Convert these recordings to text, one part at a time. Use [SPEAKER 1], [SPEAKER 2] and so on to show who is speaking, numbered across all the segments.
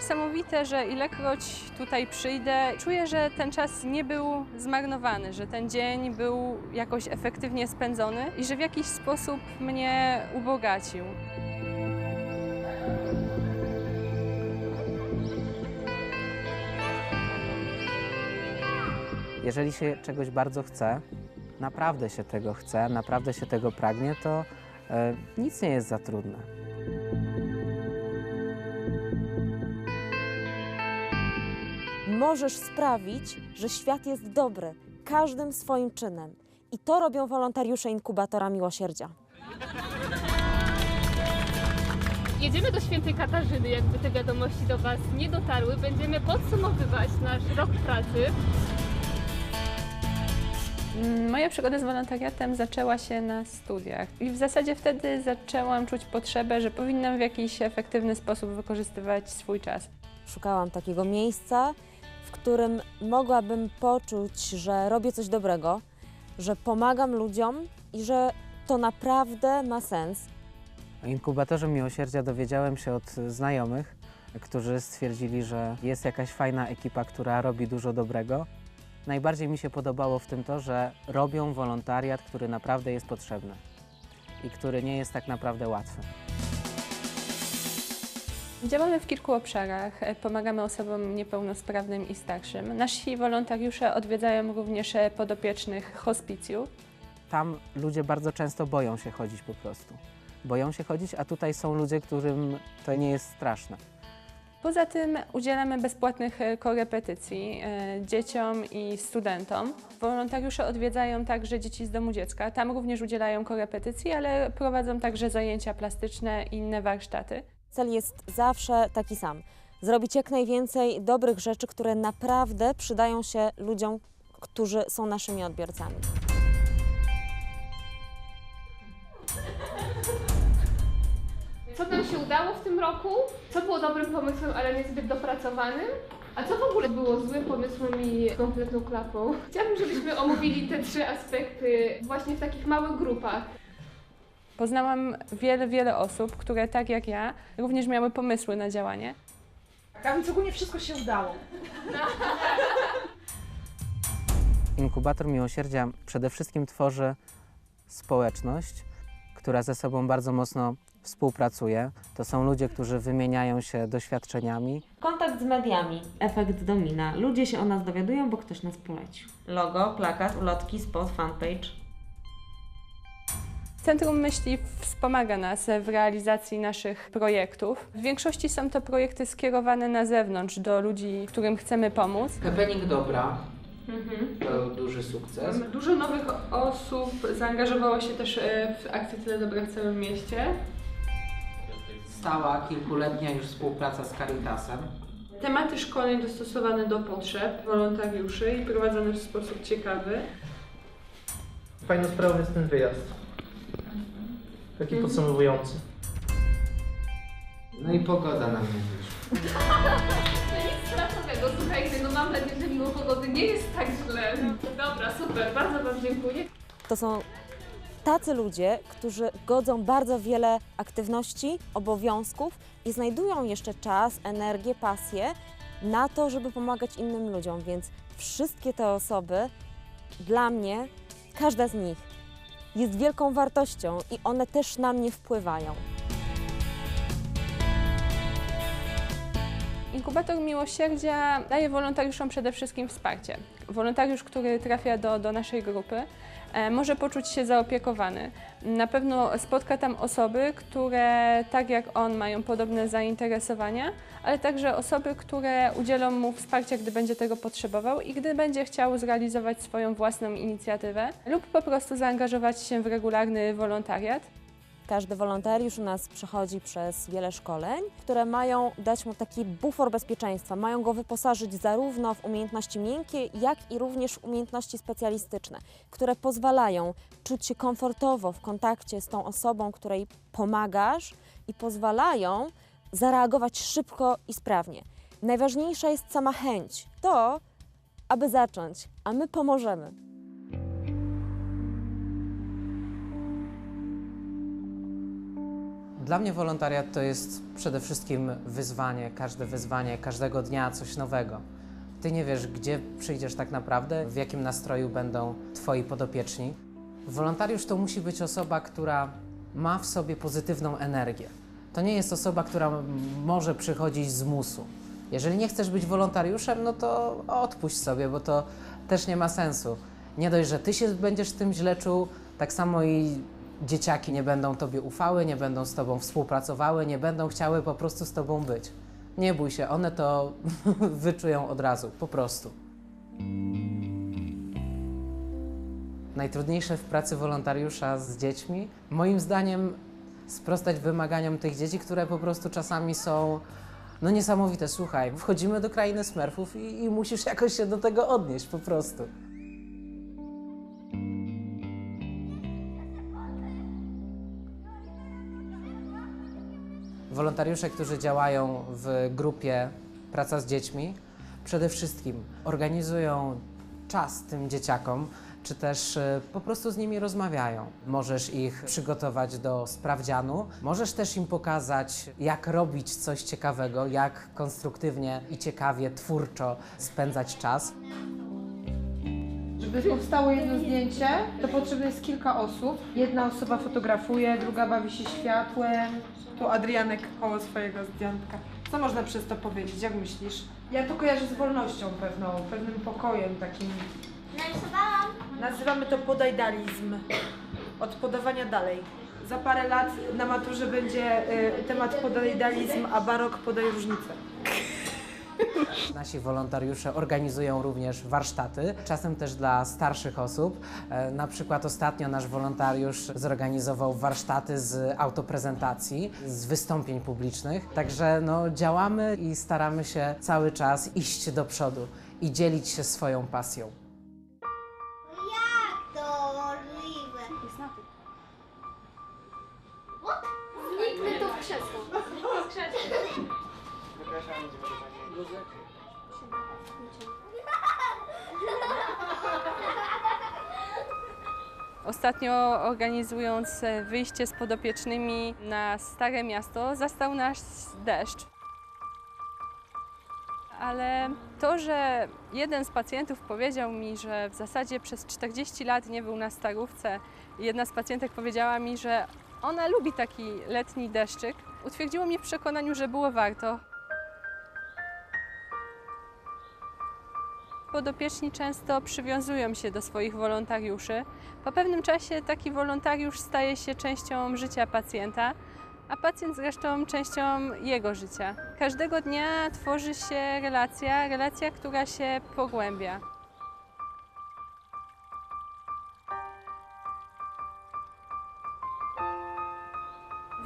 [SPEAKER 1] niesamowite, że ilekroć tutaj przyjdę, czuję, że ten czas nie był zmarnowany, że ten dzień był jakoś efektywnie spędzony i że w jakiś sposób mnie ubogacił.
[SPEAKER 2] Jeżeli się czegoś bardzo chce, naprawdę się tego chce, naprawdę się tego pragnie, to e, nic nie jest za trudne.
[SPEAKER 3] Możesz sprawić, że świat jest dobry każdym swoim czynem. I to robią wolontariusze inkubatora miłosierdzia.
[SPEAKER 4] Jedziemy do świętej Katarzyny, jakby te wiadomości do Was nie dotarły. Będziemy podsumowywać nasz rok pracy.
[SPEAKER 1] Moja przygoda z wolontariatem zaczęła się na studiach i w zasadzie wtedy zaczęłam czuć potrzebę, że powinnam w jakiś efektywny sposób wykorzystywać swój czas.
[SPEAKER 3] Szukałam takiego miejsca, w którym mogłabym poczuć, że robię coś dobrego, że pomagam ludziom i że to naprawdę ma sens.
[SPEAKER 2] O inkubatorze miłosierdzia dowiedziałem się od znajomych, którzy stwierdzili, że jest jakaś fajna ekipa, która robi dużo dobrego. Najbardziej mi się podobało w tym to, że robią wolontariat, który naprawdę jest potrzebny i który nie jest tak naprawdę łatwy.
[SPEAKER 1] Działamy w kilku obszarach. E, Pomagamy osobom niepełnosprawnym i starszym. Nasi wolontariusze odwiedzają również e, podopiecznych hospicjów.
[SPEAKER 2] Tam ludzie bardzo często boją się chodzić po prostu. Boją się chodzić, a tutaj są ludzie, którym to nie jest straszne.
[SPEAKER 1] Poza tym udzielamy bezpłatnych e, korepetycji dzieciom i studentom. Wolontariusze odwiedzają także dzieci z domu dziecka. Tam również udzielają korepetycji, ale prowadzą także zajęcia plastyczne i inne warsztaty.
[SPEAKER 3] Cel jest zawsze taki sam. Zrobić jak najwięcej dobrych rzeczy, które naprawdę przydają się ludziom, którzy są naszymi odbiorcami.
[SPEAKER 4] Co nam się udało w tym roku? Co było dobrym pomysłem, ale niezbyt dopracowanym? A co w ogóle było złym pomysłem i kompletną klapą? Chciałabym, żebyśmy omówili te trzy aspekty właśnie w takich małych grupach.
[SPEAKER 1] Poznałam wiele, wiele osób, które tak jak ja również miały pomysły na działanie.
[SPEAKER 5] A więc ogólnie wszystko się udało.
[SPEAKER 2] Inkubator Miłosierdzia przede wszystkim tworzy społeczność, która ze sobą bardzo mocno współpracuje. To są ludzie, którzy wymieniają się doświadczeniami.
[SPEAKER 3] Kontakt z mediami. Efekt domina. Ludzie się o nas dowiadują, bo ktoś nas polecił. Logo, plakat, ulotki, spot, fanpage.
[SPEAKER 1] Centrum Myśli wspomaga nas w realizacji naszych projektów. W większości są to projekty skierowane na zewnątrz, do ludzi, którym chcemy pomóc.
[SPEAKER 2] Happening Dobra to duży sukces.
[SPEAKER 1] Dużo nowych osób zaangażowało się też e, w akcję Tyle Dobra w całym mieście.
[SPEAKER 2] Stała kilkuletnia już współpraca z Caritasem.
[SPEAKER 1] Tematy szkoleń dostosowane do potrzeb wolontariuszy i prowadzone w sposób ciekawy.
[SPEAKER 6] Fajną sprawą jest ten wyjazd. Taki podsumowujący.
[SPEAKER 2] No i pogoda nam nie wyszła.
[SPEAKER 4] No nic strasznego, słuchajcie, no mam nadzieję, że mimo pogody nie jest tak źle. Dobra, super, bardzo Wam dziękuję.
[SPEAKER 3] To są tacy ludzie, którzy godzą bardzo wiele aktywności, obowiązków i znajdują jeszcze czas, energię, pasję na to, żeby pomagać innym ludziom. Więc wszystkie te osoby, dla mnie, każda z nich jest wielką wartością i one też na mnie wpływają.
[SPEAKER 1] Inkubator Miłosierdzia daje wolontariuszom przede wszystkim wsparcie. Wolontariusz, który trafia do, do naszej grupy, e, może poczuć się zaopiekowany. Na pewno spotka tam osoby, które tak jak on mają podobne zainteresowania, ale także osoby, które udzielą mu wsparcia, gdy będzie tego potrzebował i gdy będzie chciał zrealizować swoją własną inicjatywę lub po prostu zaangażować się w regularny wolontariat.
[SPEAKER 3] Każdy wolontariusz u nas przechodzi przez wiele szkoleń, które mają dać mu taki bufor bezpieczeństwa. Mają go wyposażyć zarówno w umiejętności miękkie, jak i również w umiejętności specjalistyczne, które pozwalają czuć się komfortowo w kontakcie z tą osobą, której pomagasz i pozwalają zareagować szybko i sprawnie. Najważniejsza jest sama chęć, to, aby zacząć, a my pomożemy.
[SPEAKER 2] Dla mnie wolontariat to jest przede wszystkim wyzwanie, każde wyzwanie, każdego dnia coś nowego. Ty nie wiesz, gdzie przyjdziesz tak naprawdę, w jakim nastroju będą Twoi podopieczni. Wolontariusz to musi być osoba, która ma w sobie pozytywną energię. To nie jest osoba, która może przychodzić z musu. Jeżeli nie chcesz być wolontariuszem, no to odpuść sobie, bo to też nie ma sensu. Nie dość, że ty się będziesz tym źle czuł, tak samo i dzieciaki nie będą tobie ufały, nie będą z tobą współpracowały, nie będą chciały po prostu z tobą być. Nie bój się, one to wyczują od razu, po prostu. Najtrudniejsze w pracy wolontariusza z dziećmi, moim zdaniem, sprostać wymaganiom tych dzieci, które po prostu czasami są no niesamowite. Słuchaj, wchodzimy do krainy smerfów i, i musisz jakoś się do tego odnieść po prostu. Wolontariusze, którzy działają w grupie Praca z dziećmi, przede wszystkim organizują czas tym dzieciakom, czy też e, po prostu z nimi rozmawiają. Możesz ich przygotować do sprawdzianu, możesz też im pokazać, jak robić coś ciekawego, jak konstruktywnie i ciekawie, twórczo spędzać czas.
[SPEAKER 5] Żeby powstało jedno zdjęcie, to potrzebne jest kilka osób. Jedna osoba fotografuje, druga bawi się światłem. Tu Adrianek koło swojego zdjętka. Co można przez to powiedzieć? Jak myślisz? Ja to kojarzę z wolnością pewną, pewnym pokojem takim.
[SPEAKER 7] Narysowałam.
[SPEAKER 5] Nazywamy to podajdalizm. Od podawania dalej. Za parę lat na maturze będzie y, temat podajdalizm, a barok podaj różnicę.
[SPEAKER 2] Nasi wolontariusze organizują również warsztaty, czasem też dla starszych osób. E, Na przykład ostatnio nasz wolontariusz zorganizował warsztaty z autoprezentacji, z wystąpień publicznych. Także no, działamy i staramy się cały czas iść do przodu i dzielić się swoją pasją.
[SPEAKER 1] Ostatnio organizując e, wyjście z podopiecznymi na Stare Miasto, zastał nas deszcz. Ale to, że jeden z pacjentów powiedział mi, że w zasadzie przez 40 lat nie był na starówce, jedna z pacjentek powiedziała mi, że ona lubi taki letni deszczyk, utwierdziło mnie w przekonaniu, że było warto. Podopieczni często przywiązują się do swoich wolontariuszy. Po pewnym czasie taki wolontariusz staje się częścią życia pacjenta, a pacjent zresztą częścią jego życia. Każdego dnia tworzy się relacja, relacja, która się pogłębia.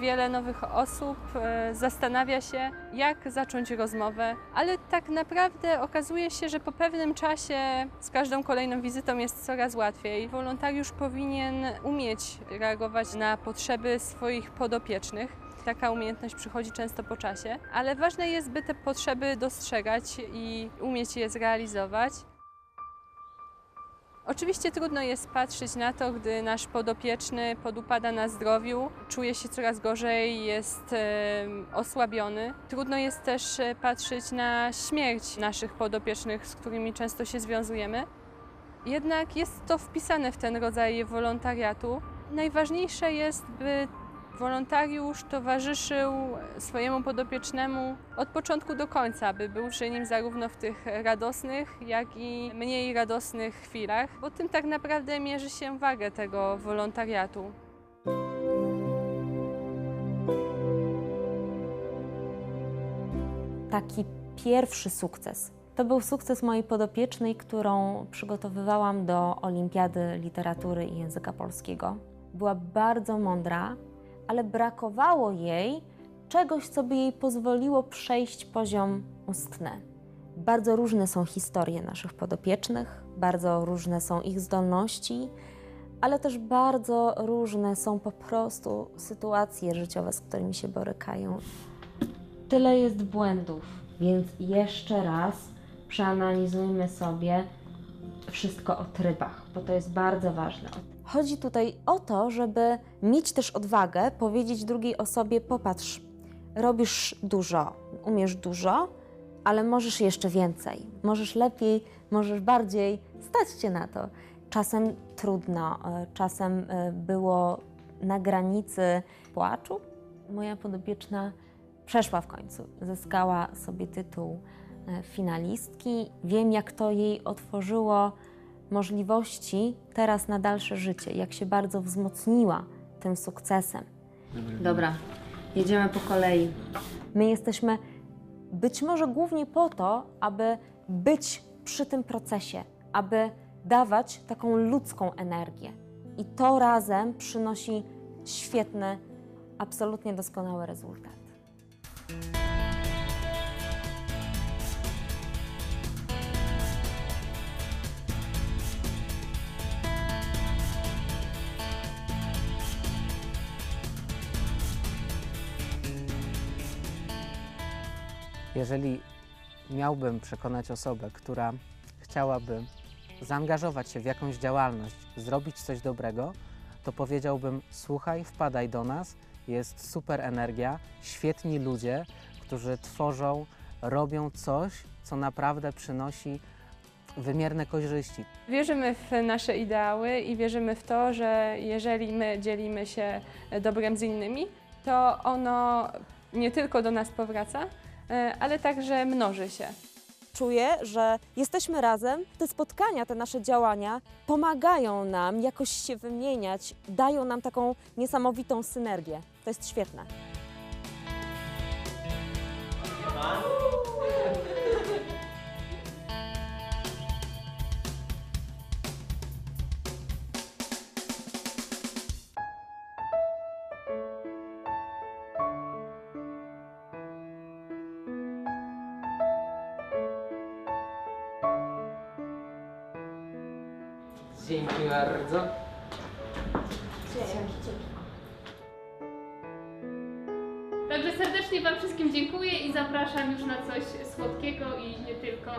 [SPEAKER 1] Wiele nowych osób e, zastanawia się, jak zacząć rozmowę, ale tak naprawdę okazuje się, że po pewnym czasie z każdą kolejną wizytą jest coraz łatwiej. Wolontariusz powinien umieć reagować na potrzeby swoich podopiecznych. Taka umiejętność przychodzi często po czasie, ale ważne jest, by te potrzeby dostrzegać i umieć je zrealizować. Oczywiście trudno jest patrzeć na to, gdy nasz podopieczny podupada na zdrowiu, czuje się coraz gorzej, jest osłabiony. Trudno jest też e, patrzeć na śmierć naszych podopiecznych, z którymi często się związujemy. Jednak jest to wpisane w ten rodzaj wolontariatu. Najważniejsze jest, by wolontariusz towarzyszył swojemu podopiecznemu od początku do końca, by był przy nim zarówno w tych radosnych, jak i mniej radosnych chwilach, bo tym tak naprawdę mierzy się wagę tego wolontariatu.
[SPEAKER 3] taki pierwszy sukces. To był sukces mojej podopiecznej, którą przygotowywałam do Olimpiady Literatury i Języka Polskiego. Była bardzo mądra, ale brakowało jej czegoś, co by jej pozwoliło przejść poziom ustny. Bardzo różne są historie naszych podopiecznych, bardzo różne są ich zdolności, ale też bardzo różne są po prostu sytuacje życiowe, z którymi się borykają tyle jest błędów, więc jeszcze raz przeanalizujmy sobie wszystko o trybach, bo to jest bardzo ważne. Chodzi tutaj o to, żeby mieć też odwagę powiedzieć drugiej osobie: Popatrz, robisz dużo, umiesz dużo, ale możesz jeszcze więcej, możesz lepiej, możesz bardziej, stać cię na to. Czasem trudno, czasem e, było na granicy płaczu. Moja podopieczna przeszła w końcu, zyskała sobie tytuł e, finalistki. Wiem, jak to jej otworzyło możliwości teraz na dalsze życie, jak się bardzo wzmocniła tym sukcesem. Dobra, jedziemy po kolei. My jesteśmy być może głównie po to, aby być przy tym procesie, aby dawać taką ludzką energię. I to razem przynosi świetny, absolutnie doskonały rezultat.
[SPEAKER 2] Jeżeli miałbym przekonać osobę, która chciałaby zaangażować się w jakąś działalność, zrobić coś dobrego, to powiedziałbym: słuchaj, wpadaj do nas, jest super energia, świetni ludzie, którzy tworzą, robią coś, co naprawdę przynosi wymierne korzyści.
[SPEAKER 1] Wierzymy w nasze ideały i wierzymy w to, że jeżeli my dzielimy się dobrem z innymi, to ono nie tylko do nas powraca, ale także mnoży się.
[SPEAKER 3] Czuję, że jesteśmy razem, te spotkania, te nasze działania pomagają nam jakoś się wymieniać, dają nam taką niesamowitą synergię. To jest świetne.
[SPEAKER 2] Dzięki bardzo.
[SPEAKER 4] Także serdecznie Wam wszystkim dziękuję i zapraszam już na coś słodkiego i nie tylko.